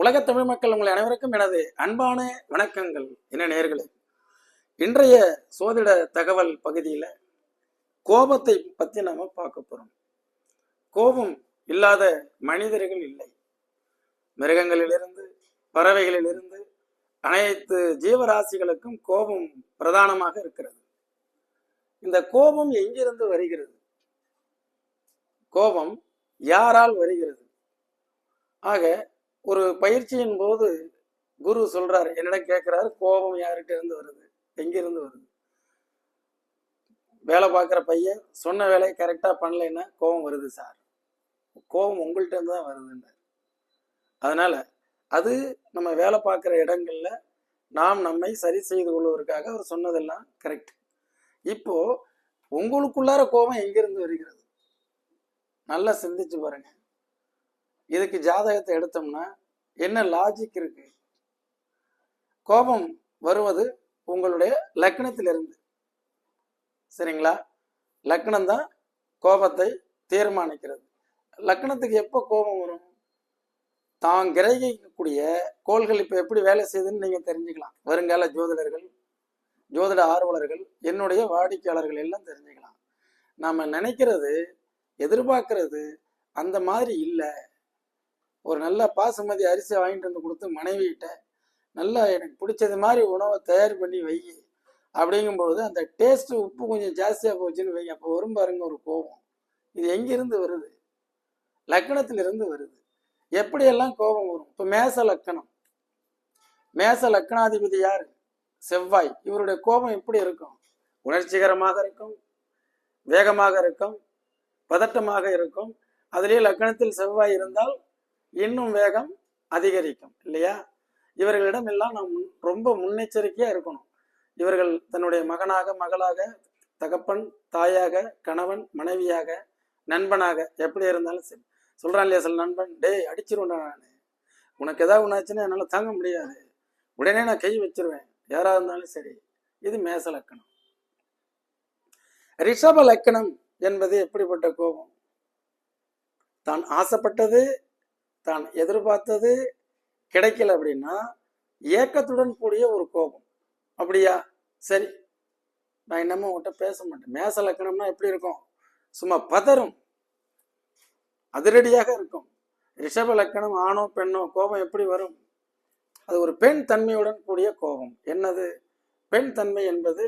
உலகத் தமிழ் மக்கள் உங்கள் அனைவருக்கும் எனது அன்பான வணக்கங்கள். என நேர்களே இன்றைய சோதிட தகவல் பகுதியில் கோபத்தை பற்றி நாம் பார்க்க போகிறோம் கோபம் இல்லாத மனிதர்கள் இல்லை. மிருகங்களிலிருந்து பறவைகளிலிருந்து அனைத்து ஜீவராசிகளுக்கும் கோபம் பிரதானமாக இருக்கிறது. இந்த கோபம் எங்கிருந்து வருகிறது? கோபம் யாரால் வருகிறது? ஆக ஒரு பயிற்சியின் போது குரு சொல்றாரு என்னிடம் கேட்கிறாரு கோபம் யார்கிட்ட இருந்து வருது? எங்கிருந்து வருது? வேலை பார்க்குற பையன் சொன்ன வேலையை கரெக்டாக பண்ணலைன்னா கோபம் வருது சார். கோபம் உங்கள்கிட்ட இருந்து தான் வருதுன்றார். அதனால அது நம்ம வேலை பார்க்குற இடங்கள்ல நாம் நம்மை சரி செய்து கொள்வதற்காக அவர் சொன்னதெல்லாம் கரெக்ட் இப்போ உங்களுக்குள்ளார கோபம் எங்கிருந்து வருகிறது? நல்லா சிந்திச்சு பாருங்க. இதுக்கு ஜாதகத்தை எடுத்தோம்னா என்ன லாஜிக் இருக்கு? கோபம் வருவது உங்களுடைய லக்னத்திலிருந்து. சரிங்களா? லக்னம் தான் கோபத்தை தீர்மானிக்கிறது. லக்னத்துக்கு எப்போ கோபம் வரும்? தான் கிரகிக்கக்கூடிய கோள்கள் இப்போ எப்படி வேலை செய்யுதுன்னு நீங்கள் தெரிஞ்சுக்கலாம். வருங்கால ஜோதிடர்கள் ஜோதிட ஆர்வலர்கள் என்னுடைய வாடிக்கையாளர்கள் எல்லாம் தெரிஞ்சுக்கலாம். நாம் நினைக்கிறது எதிர்பார்க்கறது அந்த மாதிரி இல்லை. ஒரு நல்ல பாசுமதி அரிசி வாங்கிட்டு வந்து கொடுத்து மனைவிகிட்ட நல்லா எனக்கு பிடிச்சது மாதிரி உணவை தயார் பண்ணி வை அப்படிங்கும்பொழுது அந்த டேஸ்ட் உப்பு கொஞ்சம் ஜாஸ்தியாக போச்சுன்னு வை. அப்போ வரும் பாருங்க ஒரு கோபம். இது எங்கிருந்து வருது? லக்கணத்திலிருந்து வருது. எப்படியெல்லாம் கோபம் வரும்? இப்போ மேச லக்கணம். மேச லக்கணாதிபதி யார்? செவ்வாய். இவருடைய கோபம் எப்படி இருக்கும்? உணர்ச்சிகரமாக இருக்கும் வேகமாக இருக்கும் பதட்டமாக இருக்கும். அதிலே லக்கணத்தில் செவ்வாய் இருந்தால் இன்னும் வேகம் அதிகரிக்கும் இல்லையா? இவர்களிடம் எல்லாம் நாம் முன்- ரொம்ப முன்னெச்சரிக்கையா இருக்கணும். இவர்கள் தன்னுடைய மகனாக மகளாக தகப்பன் தாயாக கணவன் மனைவியாக நண்பனாக எப்படி இருந்தாலும் சரி. சொல்றான் இல்லையா சில நண்பன் டேய் அடிச்சிருவேன்டா நான். உனக்கு ஏதாவது ஒன்றாச்சுன்னா என்னால் தாங்க முடியாது. உடனே நான் கை வச்சிருவேன். யாராக இருந்தாலும் சரி. இது மேச லக்கணம். ரிஷப லக்கணம் என்பது எப்படிப்பட்ட கோபம்? தான் ஆசைப்பட்டது தான் எதிர்பார்த்தது கிடைக்கல அப்படின்னா ஏக்கத்துடன் கூடிய ஒரு கோபம். அப்படியா? சரி. நான் என்னமோ உங்கள்கிட்ட பேச மாட்டேன். மேச லக்கணம்னா எப்படி இருக்கும்? சும்மா பதறும். அதிரடியாக இருக்கும். ரிஷப லக்கணம் ஆணோ பெண்ணோ கோபம் எப்படி வரும்? அது ஒரு பெண் தன்மையுடன் கூடிய கோபம். என்னது? பெண் தன்மை என்பது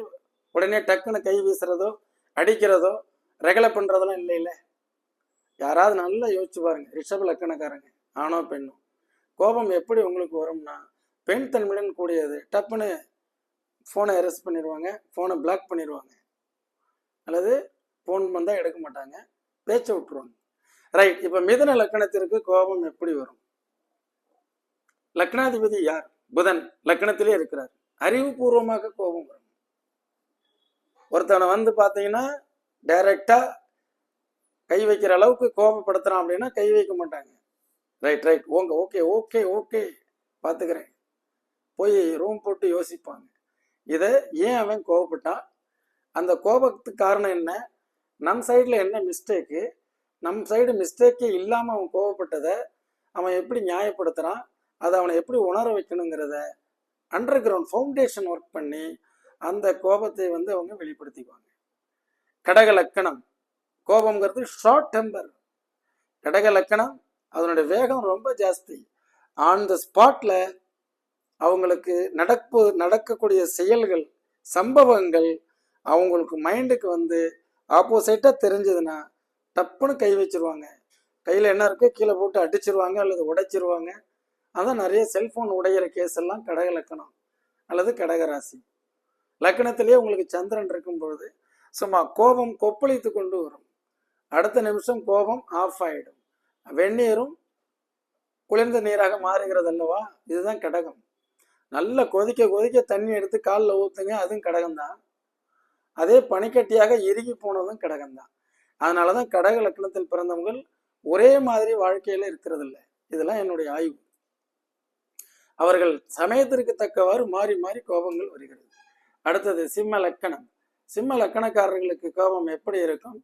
உடனே டக்குன்னு கை வீசுறதோ அடிக்கிறதோ ரெகலை பண்ணுறதெல்லாம் இல்லை இல்லை யாராவது நல்லா யோசிச்சு பாருங்க. ரிஷப லக்கணக்காரங்க. ஆணோ பெண்ணோ? கோபம் எப்படி உங்களுக்கு வரும்னா பெண் தன்மையுடன் கூடியது. டப்புன்னு ஃபோனை அரெஸ்ட் பண்ணிடுவாங்க ஃபோனை பிளாக் பண்ணிடுவாங்க அல்லது ஃபோன் வந்தால் எடுக்க மாட்டாங்க பேச்சை விட்டுருவாங்க. ரைட் இப்போ மிதன லக்கணத்திற்கு கோபம் எப்படி வரும்? லக்னாதிபதி யார்? புதன் லக்கணத்திலே இருக்கிறார். அறிவுபூர்வமாக கோபம் வரும். ஒருத்தனை வந்து பார்த்தீங்கன்னா டைரக்டாக கை வைக்கிற அளவுக்கு கோபப்படுத்துகிறான் அப்படின்னா கை வைக்க மாட்டாங்க. Right right. ஓங்க ஓகே ஓகே ஓகே. பார்த்துக்கிறேன் போய் ரூம் போட்டு யோசிப்பாங்க. இதை ஏன் அவன் கோவப்பட்டான் அந்த கோபத்துக்கு காரணம் என்ன? நம் சைடில் என்ன மிஸ்டேக்கு நம் சைடு மிஸ்டேக்கே இல்லாமல் அவன் கோவப்பட்டதை அவன் எப்படி நியாயப்படுத்துகிறான் அதை அவனை எப்படி உணர வைக்கணுங்கிறத அண்டர் கிரவுண்ட் ஃபவுண்டேஷன் ஒர்க் பண்ணி அந்த கோபத்தை வந்து அவங்க வெளிப்படுத்திக்குவாங்க. கடக லக்கணம். கோபம்ங்கிறது ஷார்ட் டெம்பர் கடக லக்கணம் அதனுடைய வேகம் ரொம்ப ஜாஸ்தி. ஆன் த ஸ்பாட்ல அவங்களுக்கு நடப்பு நடக்கக்கூடிய செயல்கள் சம்பவங்கள் அவங்களுக்கு மைண்டுக்கு வந்து ஆப்போசிட்டாக தெரிஞ்சதுன்னா டப்புன்னு கை வச்சிருவாங்க. கையில் என்ன இருக்கோ? கீழே போட்டு அடிச்சிருவாங்க அல்லது உடைச்சிருவாங்க. அதான் நிறைய செல்போன் உடையிற கேஸ் எல்லாம் கடக லக்கணம் அல்லது கடகராசி. லக்கணத்திலேயே உங்களுக்கு சந்திரன் இருக்கும் பொழுது சும்மா கோபம் கொப்பளித்து கொண்டு வரும். அடுத்த நிமிஷம் கோபம் ஆஃப் ஆயிடும். வெந்நீரும் குளிர்ந்த நீராக மாறுகிறது அல்லவா இதுதான் கடகம். நல்லா கொதிக்க கொதிக்க தண்ணி எடுத்து காலில் ஊற்றுங்க அதுவும் கடகம்தான். அதே பனிக்கட்டியாக இறுகி போனதும் கடகம் தான் அதனால தான் கடக லக்கணத்தில் பிறந்தவங்கள் ஒரே மாதிரி வாழ்க்கையில் இருக்கிறது இல்லை இதெல்லாம் என்னுடைய ஆய்வு. அவர்கள் சமயத்திற்கு தக்கவாறு மாறி மாறி கோபங்கள் வருகிறது. அடுத்தது சிம்ம லக்கணம். சிம்ம லக்கணக்காரர்களுக்கு கோபம் எப்படி இருக்கும்?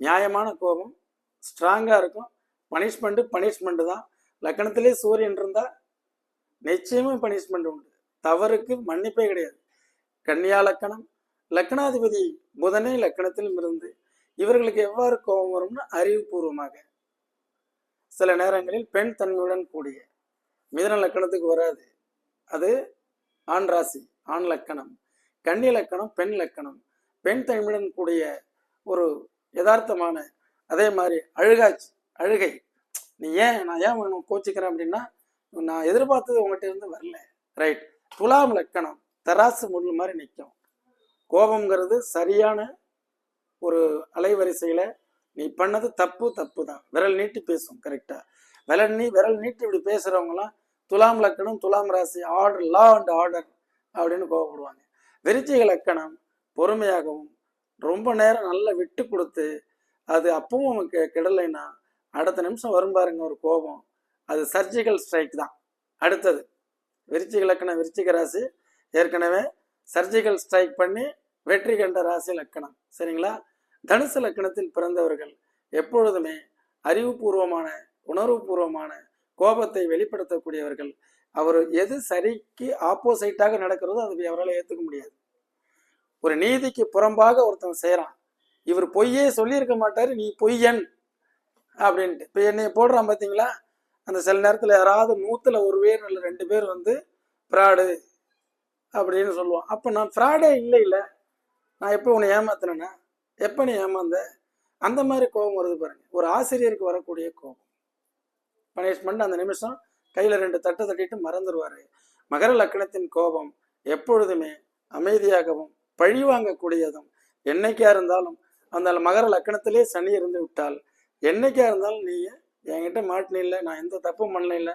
நியாயமான கோபம் ஸ்ட்ராங்காக இருக்கும் பனிஷ்மெண்ட்டு பனிஷ்மெண்ட்டு தான். லக்கணத்திலே சூரியன் இருந்தால் நிச்சயமும் பனிஷ்மெண்ட் உண்டு. தவறுக்கு மன்னிப்பே கிடையாது. கன்னியா லக்கணம். லக்னாதிபதி புதனே லக்கணத்திலும் இருந்து இவர்களுக்கு எவ்வாறு கோபம் வரும்னு அறிவுபூர்வமாக. சில நேரங்களில் பெண் தன்மையுடன் கூடிய மிதன லக்கணத்துக்கு வராது. அது ஆண் ராசி ஆண் லக்கணம். கன்னி லக்கணம் பெண் லக்கணம். பெண் தன்மையுடன் கூடிய ஒரு யதார்த்தமான அதே மாதிரி அழுகாட்சி அழுகை. நீ ஏன் நான் ஏன் உன்னை கோச்சிக்கிறேன் அப்படின்னா நான் எதிர்பார்த்தது உங்ககிட்ட இருந்து வரல. ரைட் துலாம் லக்கணம் தராசு முள் மாதிரி நிற்கும் கோபம்ங்கிறது சரியான ஒரு அலைவரிசையில் நீ பண்ணது தப்பு தப்பு தான். விரல் நீட்டி பேசும் கரெக்டாக விரல் நீ விரல் நீட்டி இப்படி பேசுகிறவங்களாம் துலாம் லக்கணம் துலாம் ராசி ஆர்டர் லா அண்ட் ஆர்டர் அப்படின்னு கோவப்படுவாங்க. விருச்சிக லக்கணம் பொறுமையாகவும் ரொம்ப நேரம் நல்லா விட்டு கொடுத்து அது அப்பவும் நமக்கு கிடலைன்னா அடுத்த நிமிஷம் வரும் பாருங்க ஒரு கோபம். அது சர்ஜிக்கல் ஸ்ட்ரைக் தான். அடுத்தது விருச்சிக லக்கணம் விருச்சிக ராசி. ஏற்கனவே சர்ஜிக்கல் ஸ்ட்ரைக் பண்ணி வெற்றி கண்ட ராசி லக்கணம். சரிங்களா? தனுசு லக்கணத்தில் பிறந்தவர்கள் எப்பொழுதுமே அறிவுபூர்வமான உணர்வுபூர்வமான கோபத்தை வெளிப்படுத்தக்கூடியவர்கள். அவர் எது சரிக்கு ஆப்போசைட்டாக நடக்கிறதோ அதை அவரால் ஏற்றுக்க முடியாது. ஒரு நீதிக்கு புறம்பாக ஒருத்தன் செய்கிறான் இவர் பொய்யே சொல்லியிருக்க மாட்டார் நீ பொய்யன். அப்படின்ட்டு. இப்போ என்னை போடுறான் பார்த்தீங்களா அந்த சில நேரத்தில் யாராவது நூற்றில் ஒரு பேர் இல்லை ரெண்டு பேர் வந்து ஃப்ராடு அப்படின்னு சொல்லுவான். அப்போ நான் ஃப்ராடே இல்லை இல்லை நான் எப்போ உன்னை ஏமாத்தினேன்னா எப்போ நீ ஏமாந்த? அந்த மாதிரி கோபம் வருது பாருங்க. ஒரு ஆசிரியருக்கு வரக்கூடிய கோபம். பனிஷ்மெண்ட் அந்த நிமிஷம் கையில் ரெண்டு தட்டு தட்டிட்டு மறந்துடுவார் மகர லக்கணத்தின் கோபம் எப்பொழுதுமே அமைதியாகவும் பழி வாங்கக்கூடியதும் என்னைக்கா இருந்தாலும் அந்த மகர லக்கணத்திலே சனி இருந்து விட்டால் என்னைக்கா இருந்தாலும் நீங்கள் என்கிட்ட மாட்டினில்ல நான் எந்த தப்பும் பண்ணல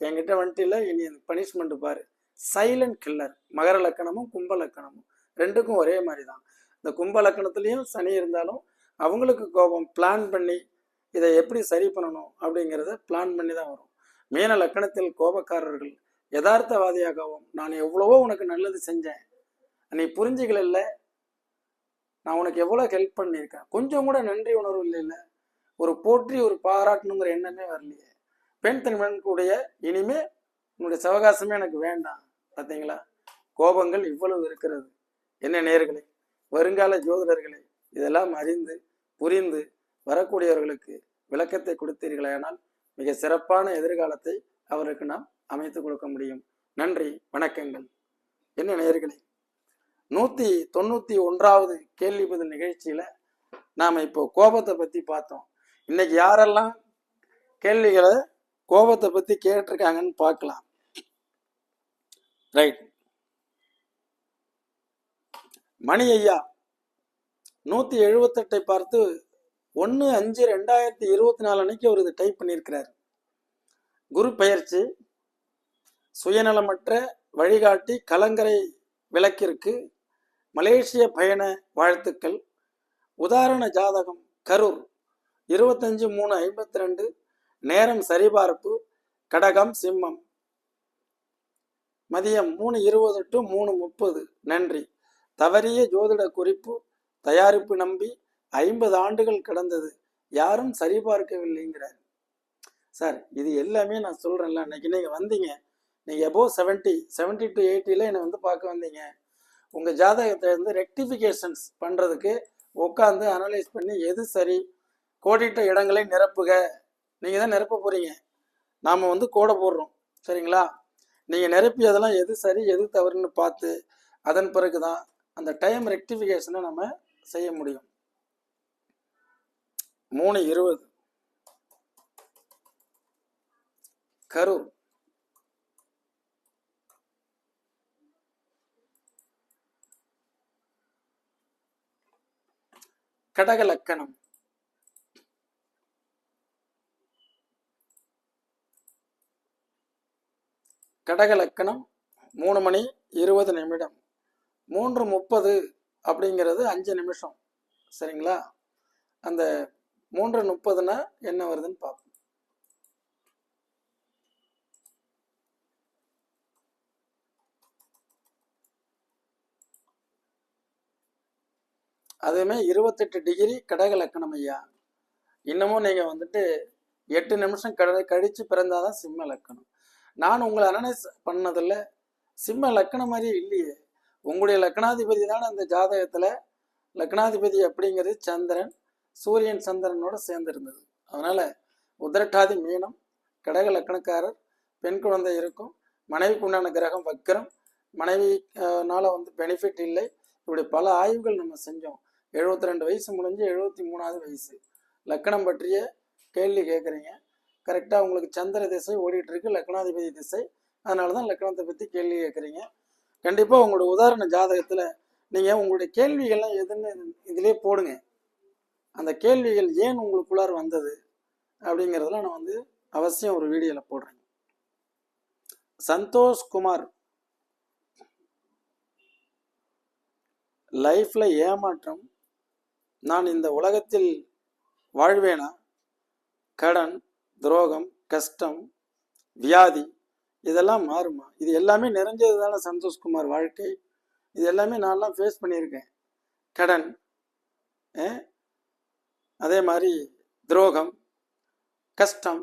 என்கிட்ட இல்லை இனி பனிஷ்மெண்ட் பாரு. சைலண்ட் கில்லர் மகர லக்கணமும் கும்ப லக்கணமும். ரெண்டுக்கும் ஒரே மாதிரி தான் இந்த கும்ப லக்கணத்துலேயும் சனி இருந்தாலும் அவங்களுக்கு கோபம். பிளான் பண்ணி இதை எப்படி சரி பண்ணணும் அப்படிங்கிறத பிளான் பண்ணி தான் வரும். மீன லக்கணத்தில் கோபக்காரர்கள் யதார்த்தவாதியாகவும் நான் எவ்வளவோ உனக்கு நல்லது செஞ்சேன். நீ புரிஞ்சுக்கல நான் உனக்கு எவ்வளோ ஹெல்ப் பண்ணியிருக்கேன்? கொஞ்சம் கூட நன்றி உணர்வு இல்லை இல்லை ஒரு போற்றி ஒரு பாராட்டணுங்கிற எண்ணமே வரலையே. பெண் தன்மன் இனிமே உன்னுடைய சவகாசமே எனக்கு வேண்டாம் பார்த்தீங்களா? கோபங்கள் இவ்வளவு இருக்கிறது. என்ன நேர்களே வருங்கால ஜோதிடர்களே இதெல்லாம் அறிந்து புரிந்து வரக்கூடியவர்களுக்கு விளக்கத்தை கொடுத்தீர்களானால் மிக சிறப்பான எதிர்காலத்தை அவருக்கு நாம் அமைத்து கொடுக்க முடியும். நன்றி வணக்கங்கள். என்ன நேர்களே நூத்தி தொண்ணூத்தி ஒன்றாவது கேள்வி பதில் நிகழ்ச்சியில நாம இப்போ கோபத்தை பத்தி பார்த்தோம். இன்னைக்கு யாரெல்லாம் கேள்விகளை கோபத்தை பத்தி கேட்டிருக்காங்கன்னு பார்க்கலாம். ரைட் மணி ஐயா நூத்தி எழுபத்தெட்டை பார்த்து ஒன்று அஞ்சு ரெண்டாயிரத்தி இருபத்தி நாலு அன்னைக்கு அவர் இதை டைப் பண்ணியிருக்கிறார். குரு பெயர்ச்சி சுயநலமற்ற வழிகாட்டி கலங்கரை விளக்கிற்கு மலேசிய பயண வாழ்த்துக்கள் உதாரண ஜாதகம் கரூர். இருபத்தஞ்சு மூணு ஐம்பத்தி ரெண்டு நேரம் சரிபார்ப்பு. கடகம் சிம்மம். மதியம் மூணு இருபது டு மூணு முப்பது. நன்றி. தவறிய ஜோதிட குறிப்பு. தயாரிப்பு நம்பி ஐம்பது ஆண்டுகள் கடந்தது. யாரும் சரிபார்க்கவில்லைங்கிறார். சார் இது எல்லாமே நான் சொல்கிறேன்ல அன்னைக்கு நீங்கள் வந்தீங்க. நீங்கள் எபோவ் செவன்ட்டி செவன்ட்டி டு எயிட்டியில் என்னை வந்து பார்க்க வந்தீங்க. உங்கள் ஜாதகத்தை வந்து ரெக்டிஃபிகேஷன்ஸ் பண்ணுறதுக்கு உட்காந்து அனலைஸ் பண்ணி எது சரி கோடிட்ட இடங்களை நிரப்புக. நீங்கள் தான் நிரப்ப போகிறீங்க நாம் வந்து கோடை போடுறோம். சரிங்களா? நீங்கள் நிரப்பியதெல்லாம் எது சரி எது தவறுன்னு பார்த்து அதன் பிறகு தான் அந்த டைம் ரெக்டிஃபிகேஷனை நம்ம செய்ய முடியும். மூணு இருபது. கரூர் கடக லக்கணம். கடக லக்கணம் மூணு மணி இருபது நிமிடம். மூன்று முப்பது அப்படிங்கிறது அஞ்சு நிமிஷம். சரிங்களா? அந்த மூன்று முப்பதுனா என்ன வருதுன்னு பார்ப்போம். அதுவுமே இருபத்தெட்டு டிகிரி கடக லக்கணம் ஐயா. இன்னமும் நீங்கள் வந்துட்டு எட்டு நிமிஷம் கட கழித்து பிறந்தாதான் சிம்ம லக்கணம். நான் உங்களை அனலைஸ் பண்ணதில் சிம்ம லக்கணம் மாதிரியே இல்லையே. உங்களுடைய லக்னாதிபதி தானே அந்த ஜாதகத்தில்? லக்னாதிபதி அப்படிங்கிறது சந்திரன் சூரியன் சந்திரனோட சேர்ந்திருந்தது. அதனால் உதரட்டாதி மீனம் கடக லக்கணக்காரர் பெண் குழந்தை இருக்கும் மனைவிக்கு உண்டான கிரகம் வக்கரம் மனைவினால வந்து பெனிஃபிட் இல்லை. இப்படி பல ஆய்வுகள் நம்ம செஞ்சோம். எழுபத்தி ரெண்டு வயசு முடிஞ்சு எழுபத்தி மூணாவது வயசு. லக்கணம் பற்றிய கேள்வி கேட்குறீங்க. கரெக்டாக உங்களுக்கு சந்திர திசை ஓடிட்டு இருக்கு லக்னாதிபதி திசை. அதனால தான் லக்னத்தை பற்றி கேள்வி கேட்குறீங்க. கண்டிப்பாக உங்களோட உதாரண ஜாதகத்தில் நீங்கள் உங்களுடைய கேள்விகள்லாம் எதுன்னு இதிலே போடுங்க. அந்த கேள்விகள் ஏன் உங்களுக்குள்ளார் வந்தது அப்படிங்கிறதெல்லாம் நான் வந்து அவசியம் ஒரு வீடியோவில் போடுறேன். சந்தோஷ்குமார் லைஃப்பில் ஏமாற்றம். நான் இந்த உலகத்தில் வாழ்வேனா? கடன். துரோகம் கஷ்டம் வியாதி இதெல்லாம் மாறுமா? இது எல்லாமே நிறைஞ்சது தானே சந்தோஷ்குமார் வாழ்க்கை? இது எல்லாமே நான்லாம் ஃபேஸ் பண்ணியிருக்கேன். கடன் அதே மாதிரி துரோகம் கஷ்டம்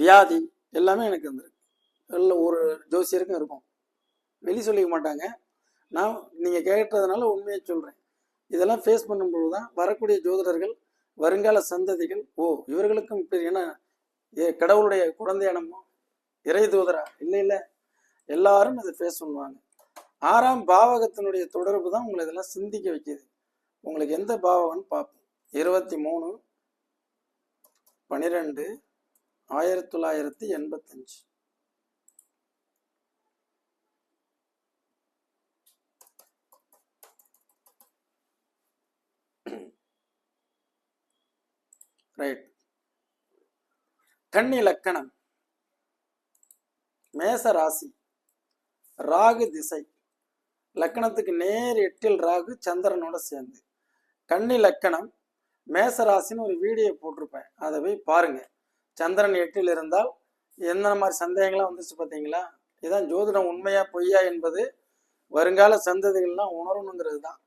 வியாதி எல்லாமே எனக்கு இருந்திருக்கு எல்லாம் ஒரு ஜோசியருக்கும் இருக்கும். வெளி சொல்லிக்க மாட்டாங்க. நான் நீங்கள் கேட்டதுனால உண்மையை சொல்கிறேன் இதெல்லாம் ஃபேஸ் பண்ணும்போது தான் வரக்கூடிய ஜோதிடர்கள் வருங்கால சந்ததிகள் ஓ இவர்களுக்கும் இப்படி ஏ கடவுளுடைய குழந்தையானமோ இறை தூதரா? இல்லை இல்லை. எல்லாரும் இதை ஃபேஸ் பண்ணுவாங்க. ஆறாம் பாவகத்தினுடைய தொடர்பு தான் உங்களை இதெல்லாம் சிந்திக்க வைக்கிது. உங்களுக்கு எந்த பாவகம்னு பார்ப்போம். இருபத்தி மூணு பன்னிரெண்டு ஆயிரத்தி தொள்ளாயிரத்தி எண்பத்தஞ்சு. ரைட் கன்னி லக்கணம் மேச ராசி ராகு திசை. லக்கணத்துக்கு நேர் எட்டில் ராகு சந்திரனோட சேர்ந்து. கன்னி லக்கணம் மேச ராசின்னு ஒரு வீடியோ போட்டிருப்பேன். அதை போய் பாருங்க. சந்திரன் எட்டில் இருந்தால் எந்த மாதிரி சந்தேகங்கள்லாம் வந்துச்சு பார்த்தீங்களா? இதான் ஜோதிடம் உண்மையா பொய்யா என்பது வருங்கால சந்ததிகள்லாம் உணரணுங்கிறது தான்.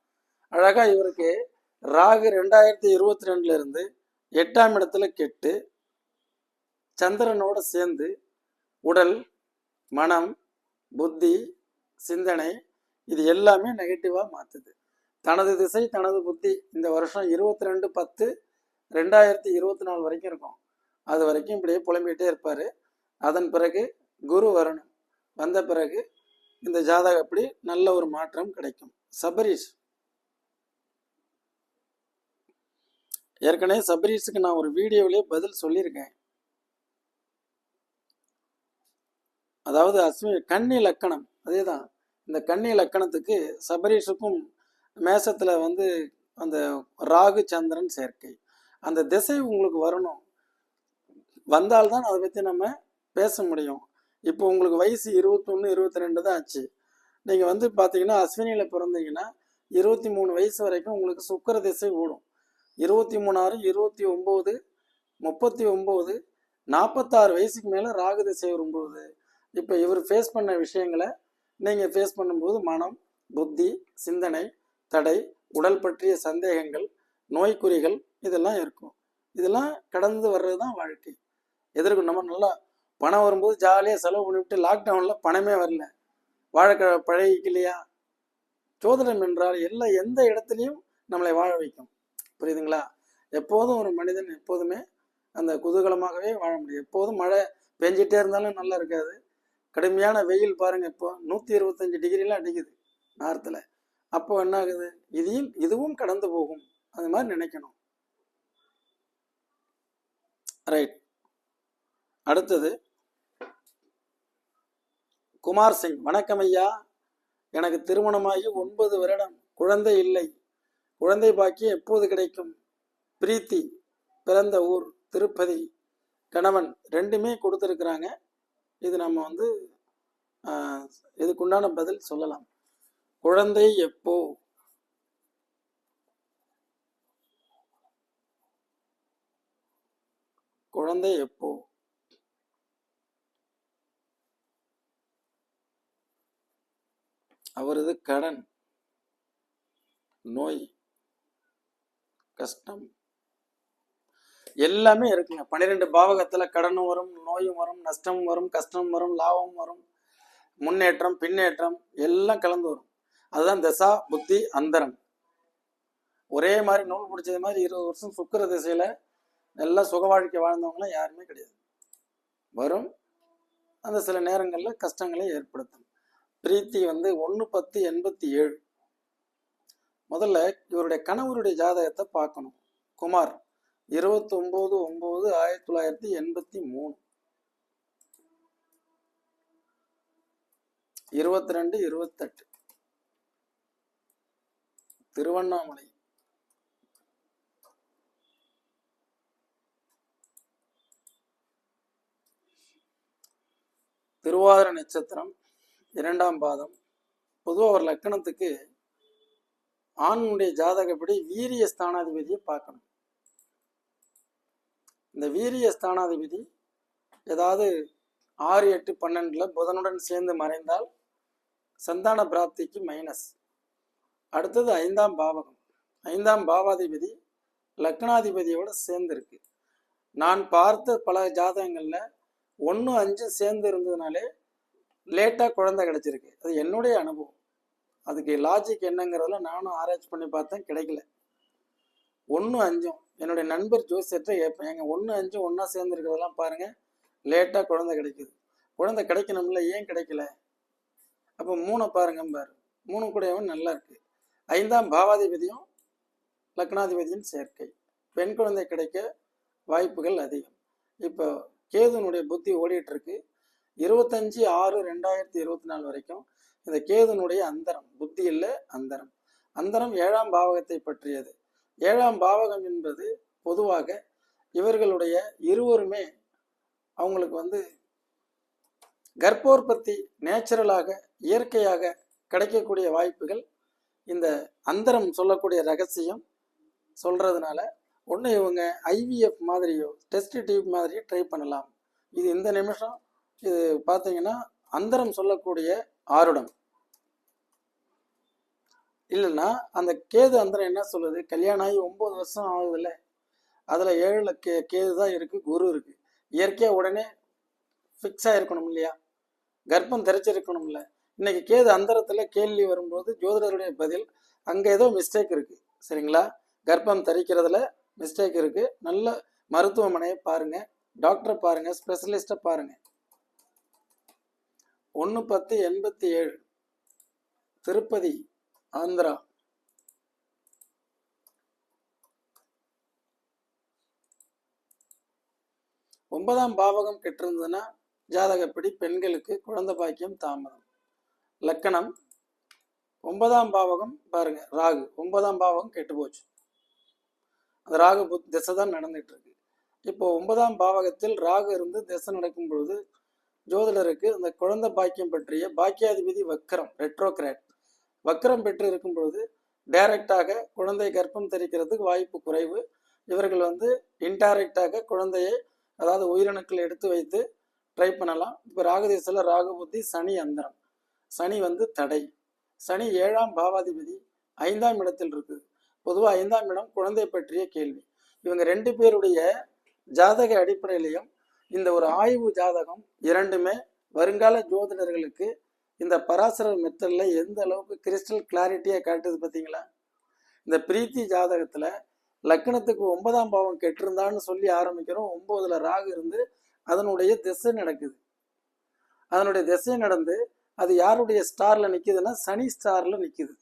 அழகா இவருக்கு ராகு ரெண்டாயிரத்தி இருபத்தி ரெண்டுல இருந்து எட்டாம் இடத்துல கெட்டு சந்திரனோட சேர்ந்து உடல் மனம் புத்தி சிந்தனை இது எல்லாமே நெகட்டிவாக மாற்றுது தனது திசை தனது புத்தி இந்த வருஷம் இருபத்தி ரெண்டு பத்து ரெண்டாயிரத்தி இருபத்தி நாலு வரைக்கும் இருக்கும். அது வரைக்கும் இப்படியே புலம்பிகிட்டே இருப்பார். அதன் பிறகு குரு வரணும். வந்த பிறகு இந்த ஜாதகம் அப்படி நல்ல ஒரு மாற்றம் கிடைக்கும். சபரீஷ். ஏற்கனவே சபரீஷுக்கு நான் ஒரு வீடியோவிலே பதில் சொல்லியிருக்கேன். அதாவது அஸ்வினி கன்னி லக்கணம். அதே தான் இந்த கன்னி லக்கணத்துக்கு சபரீஷுக்கும் மேசத்தில் வந்து அந்த ராகு சந்திரன் சேர்க்கை. அந்த திசை உங்களுக்கு வரணும். வந்தால்தான் அதை பற்றி நம்ம பேச முடியும். இப்போ உங்களுக்கு வயசு இருபத்தொன்று இருபத்தி ரெண்டு தான் ஆச்சு. நீங்கள் வந்து பார்த்தீங்கன்னா அஸ்வினியில் பிறந்தீங்கன்னா இருபத்தி மூணு வயசு வரைக்கும் உங்களுக்கு சுக்கர திசை ஓடும். இருபத்தி மூணாறு இருபத்தி ஒம்பது முப்பத்தி ஒம்பது நாற்பத்தாறு வயசுக்கு மேலே ராகு திசை வரும்போது இப்போ இவர் ஃபேஸ் பண்ண விஷயங்களை நீங்கள் ஃபேஸ் பண்ணும்போது மனம் புத்தி சிந்தனை தடை உடல் பற்றிய சந்தேகங்கள் நோய்க்குறிகள் இதெல்லாம் இருக்கும். இதெல்லாம் கடந்து வர்றது தான் வாழ்க்கை. எதற்கு நம்ம நல்லா பணம் வரும்போது ஜாலியாக செலவு பண்ணிவிட்டு லாக்டவுனில் பணமே வரல. வாழக்க பழகிக்கலையா? சோதனம் என்றால் எல்லா எந்த இடத்துலையும் நம்மளை வாழ வைக்கும். புரியுதுங்களா? எப்போதும் ஒரு மனிதன் எப்போதுமே அந்த குதூகலமாகவே வாழ முடியும். எப்போதும் மழை பெஞ்சிட்டே இருந்தாலும் நல்லா இருக்காது. கடுமையான வெயில் பாருங்கள் இப்போ. நூற்றி இருபத்தஞ்சி டிகிரிலாம் அடிக்குது நார்த்தில் அப்போ என்ன ஆகுது? இதையும் இதுவும் கடந்து போகும். அது மாதிரி நினைக்கணும். ரைட் அடுத்தது குமார் சிங். வணக்கம் ஐயா. எனக்கு திருமணமாகி ஒன்பது வருடம். குழந்தை இல்லை. குழந்தை பாக்கியம் எப்போது கிடைக்கும்? பிரீத்தி பிறந்த ஊர் திருப்பதி கணவன் ரெண்டுமே கொடுத்துருக்குறாங்க. இது நம்ம வந்து இதுக்குண்டான பதில் சொல்லலாம். குழந்தை எப்போ? குழந்தை எப்போ? அவரது கடன் நோய் கஷ்டம். எல்லாமே இருக்குங்க. பன்னிரெண்டு பாவகத்துல கடனும் வரும் நோயும் வரும் நஷ்டமும் வரும் கஷ்டமும் வரும் லாபமும் வரும் முன்னேற்றம் பின்னேற்றம் எல்லாம் கலந்து வரும். அதுதான் தசா புத்தி அந்தரம். ஒரே மாதிரி நூல் பிடிச்சது மாதிரி இருபது வருஷம் சுக்கர திசையில நல்லா சுக வாழ்க்கை வாழ்ந்தவங்களாம் யாருமே கிடையாது. வரும். அந்த சில நேரங்களில் கஷ்டங்களை ஏற்படுத்தும். பிரீத்தி வந்து ஒன்று பத்து எண்பத்தி ஏழு. முதல்ல இவருடைய கணவருடைய ஜாதகத்தை பார்க்கணும். குமார் இருபத்தி ஒன்பது ஒன்பது ஆயிரத்தி தொள்ளாயிரத்தி எண்பத்தி மூணு. இருபத்தி ரெண்டு இருபத்தெட்டு. திருவண்ணாமலை. திருவாதிர நட்சத்திரம் இரண்டாம் பாதம். பொதுவாக ஒரு லக்கணத்துக்கு ஆணுடைய ஜாதகப்படி வீரிய ஸ்தானாதிபதியை பார்க்கணும். இந்த வீரிய ஸ்தானாதிபதி ஏதாவது ஆறு எட்டு பன்னெண்டுல புதனுடன் சேர்ந்து மறைந்தால் சந்தான பிராப்திக்கு மைனஸ் அடுத்தது ஐந்தாம் பாவகம். ஐந்தாம் பாவாதிபதி லக்னாதிபதியோட சேர்ந்துருக்கு. நான் பார்த்த பல ஜாதகங்கள்ல ஒன்று அஞ்சு சேர்ந்து இருந்ததுனாலே லேட்டாக குழந்தை கிடைச்சிருக்கு. அது என்னுடைய அனுபவம். அதுக்கு லாஜிக் என்னங்கிறதுல நானும் ஆராய்ச்சி பண்ணி பார்த்தேன் கிடைக்கல. ஒன்று அஞ்சும். என்னுடைய நண்பர் ஜோசியத்தை கேட்பேன் எங்கள் ஒன்று அஞ்சும் ஒன்றா சேர்ந்துருக்கிறதெல்லாம் பாருங்கள் லேட்டாக குழந்தை கிடைக்குது. குழந்தை கிடைக்கணும்ல ஏன் கிடைக்கல? அப்போ மூணை பாருங்க பாரு மூணு கூடவும் நல்லா இருக்கு. ஐந்தாம் பாவாதிபதியும் லக்னாதிபதியும் சேர்க்கை. பெண் குழந்தை கிடைக்க வாய்ப்புகள் அதிகம். இப்போ கேதுனுடைய புத்தி ஓடிட்டு இருக்கு. இருபத்தஞ்சு ஆறு ரெண்டாயிரத்தி இருபத்தி நாலு வரைக்கும் இந்த கேதுனுடைய அந்தரம் புத்தி இல்லை அந்தரம். அந்தரம் ஏழாம் பாவகத்தை பற்றியது. ஏழாம் பாவகம் என்பது பொதுவாக இவர்களுடைய இருவருமே அவங்களுக்கு வந்து கர்ப்போற்பத்தி நேச்சுரலாக இயற்கையாக கிடைக்கக்கூடிய வாய்ப்புகள் இந்த அந்தரம் சொல்லக்கூடிய ரகசியம் சொல்றதுனால ஒன்று இவங்க ஐவிஎஃப் மாதிரியோ டெஸ்ட் டியூப் மாதிரியோ ட்ரை பண்ணலாம். இது இந்த நிமிஷம் இது பார்த்தீங்கன்னா அந்தரம் சொல்லக்கூடிய ஆருடம். இல்லைன்னா அந்த கேது அந்தரம் என்ன சொல்லுது? கல்யாணம் ஆகி ஒன்பது வருஷம் ஆகுதுல்ல. அதில் ஏழில் கே கேது தான் இருக்குது குரு இருக்குது இயற்கையாக உடனே ஃபிக்ஸ் ஆகிருக்கணும் இல்லையா? கர்ப்பம் தெரிச்சிருக்கணும்ல இன்னைக்கு கேது அந்தரத்தில் கேள்வி வரும்போது ஜோதிடருடைய பதில் அங்கே ஏதோ மிஸ்டேக் இருக்குது சரிங்களா? கர்ப்பம் தரிக்கிறதுல மிஸ்டேக் இருக்குது நல்ல மருத்துவமனையை பாருங்கள் டாக்டரை பாருங்கள் ஸ்பெஷலிஸ்ட்டை பாருங்கள் ஒன்று பத்து எண்பத்தி ஏழு. திருப்பதி ஆந்திரா. ஒன்பதாம் பாவகம் கெட்டிருந்ததுன்னா ஜாதகப்படி பெண்களுக்கு குழந்தை பாக்கியம் தாமதம். லக்கணம் ஒன்பதாம் பாவகம் பாருங்க ராகு. ஒன்பதாம் பாவகம் கெட்டு போச்சு அந்த ராகு புத் திசை தான் நடந்துட்டு இருக்கு. இப்போ ஒன்பதாம் பாவகத்தில் ராகு இருந்து திசை நடக்கும் பொழுது ஜோதிடருக்கு அந்த குழந்தை பாக்கியம் பற்றிய பாக்கியாதிபதி வக்கரம் ரெட்ரோகிராட் வக்கரம் பெற்று இருக்கும் பொழுது டைரக்டாக குழந்தை கர்ப்பம் தரிக்கிறதுக்கு வாய்ப்பு குறைவு. இவர்கள் வந்து இன்டைரக்டாக குழந்தையை அதாவது உயிரணுக்கள் எடுத்து வைத்து ட்ரை பண்ணலாம். இப்போ ராகுதேசில் ராகு புத்தி சனி அந்தரம். சனி வந்து தடை. சனி ஏழாம் பாவாதிபதி ஐந்தாம் இடத்தில் இருக்குது. பொதுவாக ஐந்தாம் இடம் குழந்தை பற்றிய கேள்வி. இவங்க ரெண்டு பேருடைய ஜாதக அடிப்படையிலையும் இந்த ஒரு ஆய்வு ஜாதகம் இரண்டுமே வருங்கால ஜோதிடர்களுக்கு இந்த பராசர மெத்தடில் எந்த அளவுக்கு கிறிஸ்டல் கிளாரிட்டியாக காட்டுது பார்த்தீங்களா இந்த பிரீத்தி ஜாதகத்தில் லக்கணத்துக்கு ஒன்பதாம் பாவம் கெட்டிருந்தான்னு சொல்லி ஆரம்பிக்கிறோம். ஒன்பதுல ராகு இருந்து அதனுடைய திசை நடக்குது. அதனுடைய திசை நடந்து அது யாருடைய ஸ்டாரில் நிற்கிதுன்னா சனி ஸ்டாரில் நிற்கிது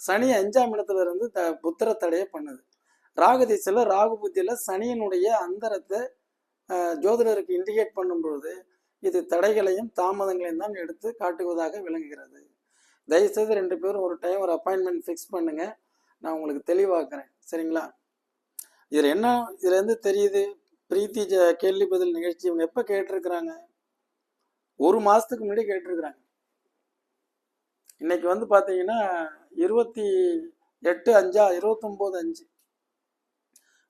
சனி அஞ்சாம் இடத்துல இருந்து த புத்திர தடையை பண்ணுது. ராகு திசையில் ராகு புத்தியில் சனியினுடைய அந்தரத்தை ஜோதிடருக்கு இண்டிகேட் பண்ணும்பொழுது இது தடைகளையும் தாமதங்களையும் தான் எடுத்து காட்டுவதாக விளங்குகிறது. தயவுசெய்து ரெண்டு பேரும் ஒரு டைம் ஒரு அப்பாயின்மெண்ட் ஃபிக்ஸ் பண்ணுங்க. நான் உங்களுக்கு தெளிவாக்குறேன். சரிங்களா? இதில் என்ன இதுல இருந்து தெரியுது? பிரீத்தி ஜ- கேள்வி பதில் நிகழ்ச்சி இவங்க எப்போ கேட்டிருக்கிறாங்க? ஒரு மாதத்துக்கு முன்னாடி கேட்டிருக்கிறாங்க. இன்னைக்கு வந்து பார்த்தீங்கன்னா இருபத்தி எட்டு அஞ்சா இருபத்தொம்போது அஞ்சு.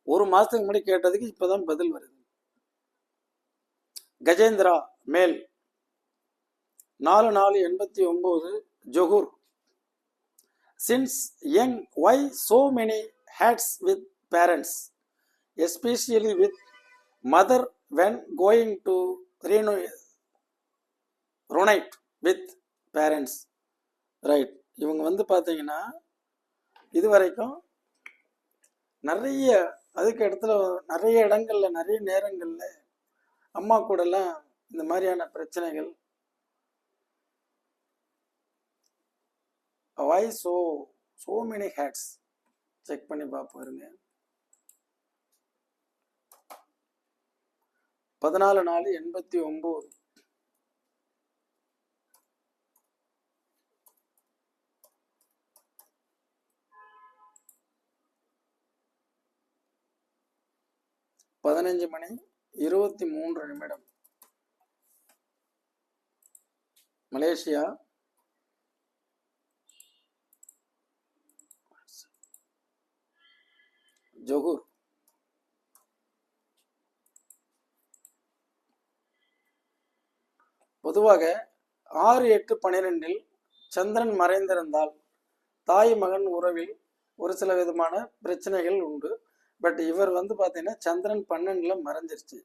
ஒரு மாதத்துக்கு முன்னாடி கேட்டதுக்கு இப்பதான் பதில் வருது. கஜேந்திரா மேல். நாலு நாலு எண்பத்தி ஒம்பது Johor since young why so many hates with parents especially with mother when going to reunite with parents right இவங்க வந்து பார்த்தீங்கன்னா இது வரைக்கும் நிறைய அதுக்கு இடத்துல நிறைய இடங்கள்ல நிறைய நேரங்களில் அம்மா கூடலாம் இந்த மாதிரியான பிரச்சனைகள். Why so so many hates check பண்ணி பார்ப்போம் இருங்க. பதினாலு நாலு எண்பத்தி ஒம்பது. பதினஞ்சு மணி. இருபத்தி மூன்று நிமிடம். மலேசியா. ஜொகூர் பொதுவாக ஆறு எட்டு பனிரெண்டில் சந்திரன் மறைந்திருந்தால் தாய் மகன் உறவில் ஒரு சில விதமான பிரச்சனைகள் உண்டு. பட் இவர் வந்து பார்த்தீங்கன்னா சந்திரன் பன்னெண்டில் மறைஞ்சிருச்சு.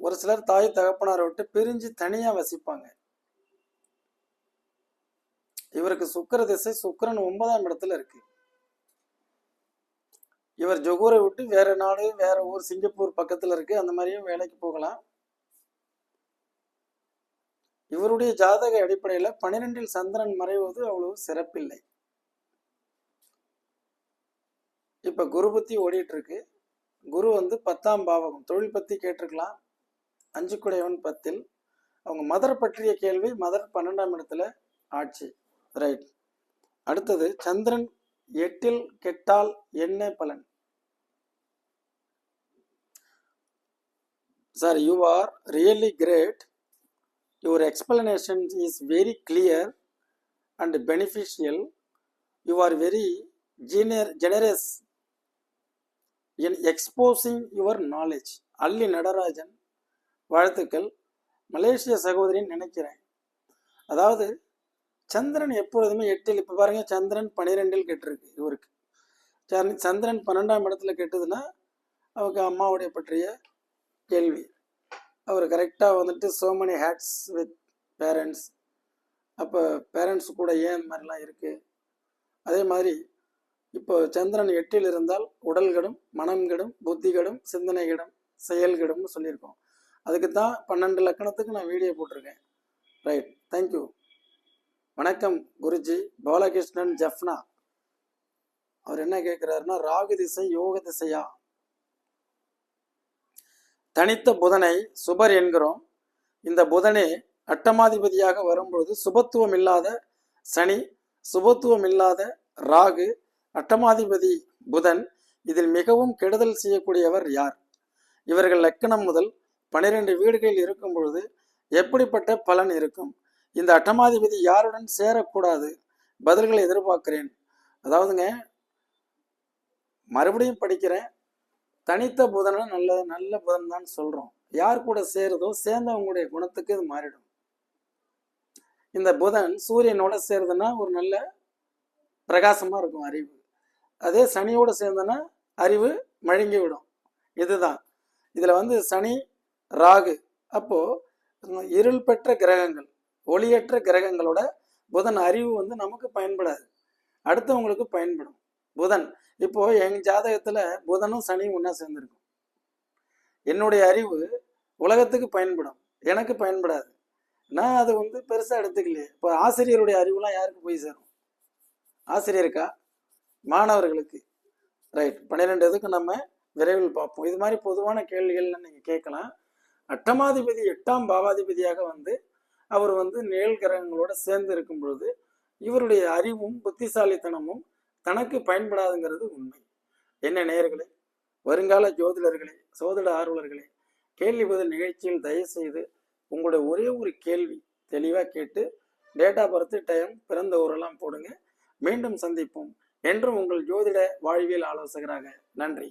ஒரு சிலர் தாய் தகப்பனாரை விட்டு பிரிஞ்சு தனியா வசிப்பாங்க. இவருக்கு சுக்கர திசை சுக்கரன் ஒன்பதாம் இடத்துல இருக்கு. இவர் ஜொகூரை விட்டு வேற நாடு வேற ஊர் சிங்கப்பூர் பக்கத்துல இருக்கு. அந்த மாதிரியும் வேலைக்கு போகலாம். இவருடைய ஜாதக அடிப்படையில பனிரெண்டில் சந்திரன் மறைவது அவ்வளவு சிறப்பில்லை. இப்போ குரு பத்தி ஓடிட்டுருக்கு. குரு வந்து பத்தாம் பாவகம் தொழில் பத்தி கேட்டிருக்கலாம். அஞ்சு குடையவன் பத்தில். அவங்க மதர் பற்றிய கேள்வி மதர் பன்னெண்டாம் இடத்துல ஆட்சி ரைட் அடுத்தது சந்திரன் எட்டில் கெட்டால் என்ன பலன்? Sir you are really great your explanation is very clear and beneficial you are very genuine generous in exposing your knowledge Alli Natarajan வாழ்த்துக்கள். மலேசிய சகோதரின்னு நினைக்கிறேன். அதாவது சந்திரன் எப்பொழுதுமே எட்டில் இப்போ பாருங்க சந்திரன் பனிரெண்டில் கெட்டிருக்கு இவருக்கு. சந்திரன் சந்திரன் பன்னெண்டாம் இடத்துல கெட்டதுன்னா அவங்க அம்மாவுடைய பற்றிய கேள்வி. அவர் கரெக்டாக வந்துட்டு so many hates with parents அப்போ பேரண்ட்ஸ் கூட ஏன் இந்த மாதிரிலாம் இருக்குது அதே மாதிரி இப்போ சந்திரன் எட்டில் இருந்தால் உடல் கெடும் மனம் கெடும் புத்தி கெடும் சிந்தனை கெடும் செயல் கெடும்னு சொல்லியிருக்கோம். அதுக்கு தான் பன்னெண்டு லக்கணத்துக்கு நான் வீடியோ போட்டிருக்கேன். ரைட் தேங்க்யூ வணக்கம் குருஜி. பாலகிருஷ்ணன் ஜஃப்னா. அவர் என்ன கேட்கிறாருன்னா ராகு திசை யோக திசையா? தனித்த புதனை சுபர் என்கிறோம். இந்த புதனே அட்டமாதிபதியாக வரும்பொழுது சுபத்துவம் இல்லாத சனி சுபத்துவம் இல்லாத ராகு அட்டமாதிபதி புதன் இதில் மிகவும் கெடுதல் செய்யக்கூடியவர் யார்? இவர்கள் லக்கணம் முதல் பனிரெண்டு வீடுகளில் இருக்கும் பொழுது எப்படிப்பட்ட பலன் இருக்கும்? இந்த அட்டமாதிபதி யாருடன் சேரக்கூடாது? பதில்களை எதிர்பார்க்கிறேன். அதாவதுங்க மறுபடியும் படிக்கிறேன். தனித்த புதனை நல்ல நல்ல புதன் தான் சொல்றோம். யார் கூட சேருதோ சேர்ந்தவங்களுடைய குணத்துக்கு இது மாறிடும். இந்த புதன் சூரியனோட சேருதுன்னா ஒரு நல்ல பிரகாசமா இருக்கும் அறிவு. அதே சனியோடு சேர்ந்தோன்னா அறிவு மழுங்கி விடும் இதுதான். இதில் வந்து சனி ராகு. அப்போது இருள் பெற்ற கிரகங்கள் ஒளியற்ற கிரகங்களோட புதன் அறிவு வந்து நமக்கு பயன்படாது. அடுத்தவங்களுக்கு பயன்படும். புதன். இப்போ என் ஜாதகத்தில் புதனும் சனியும் ஒன்றா சேர்ந்துருக்கும். என்னுடைய அறிவு உலகத்துக்கு பயன்படும். எனக்கு பயன்படாது. நான் அதை வந்து பெருசாக எடுத்துக்கலையே. இப்போ ஆசிரியருடைய அறிவுலாம் யாருக்கு போய் சேரும்? ஆசிரியருக்கா? மாணவர்களுக்கு. ரைட் பன்னிரெண்டு இதுக்கு நம்ம விரைவில் பார்ப்போம். இது மாதிரி பொதுவான கேள்விகள்லாம் நீங்கள் கேட்கலாம். அட்டமாதிபதி எட்டாம் பாவாதிபதியாக வந்து அவர் வந்து நிழல் கிரகங்களோட சேர்ந்து இருக்கும் பொழுது இவருடைய அறிவும் புத்திசாலித்தனமும் தனக்கு பயன்படாதுங்கிறது உண்மை. என்ன நேயர்களே? வருங்கால ஜோதிடர்களே சோதிட ஆர்வலர்களே கேள்வி பதில் நிகழ்ச்சியில் தயவுசெய்து உங்களுடைய ஒரே ஒரு கேள்வி தெளிவாக கேட்டு டேட்டா பர்த் டைம் பிறந்த ஊரெல்லாம் போடுங்க. மீண்டும் சந்திப்போம். என்றும் உங்கள் ஜோதிட வாழ்வியல் ஆலோசகராக நன்றி.